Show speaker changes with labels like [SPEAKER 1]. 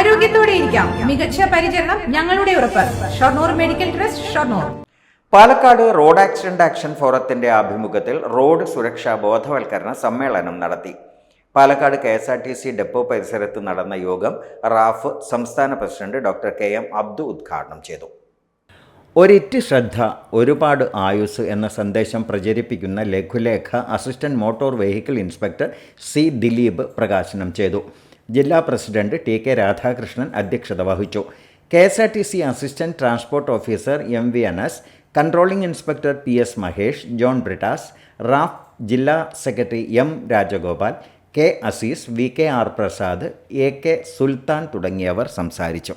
[SPEAKER 1] ആരോഗ്യത്തോടെ ഇരിക്കാം. മികച്ച പരിചരണം ഞങ്ങളുടെ ഉറപ്പ്. Shoranur medical trust Shoranur.
[SPEAKER 2] Palakkad road accident action ഫോറത്തിന്റെ ആഭിമുഖ്യത്തിൽ റോഡ് സുരക്ഷാ ബോധവൽക്കരണ സമ്മേളനം നടത്തി. Palakkad K S R T C depot പരിസരത്ത് നടന്ന യോഗം റാഫ് സംസ്ഥാന president doctor K M Abdu ഉദ്ഘാടനം ചെയ്തു. ഒരിറ്റ് ശ്രദ്ധ ഒരുപാട് ആയുസ് എന്ന സന്ദേശം പ്രചരിപ്പിക്കുന്ന ലഘുലേഖ assistant motor vehicle inspector C Dileep പ്രകാശനം ചെയ്തു. ജില്ലാ പ്രസിഡന്റ് ടി കെ രാധാകൃഷ്ണൻ അധ്യക്ഷത വഹിച്ചു. K S R T C assistant transport officer M V Anas controlling inspector P S Mahesh John Brittas RAF ജില്ലാ secretary M Rajagopal K Azeez V K R Prasad A K Sultan തുടങ്ങിയവർ സംസാരിച്ചു.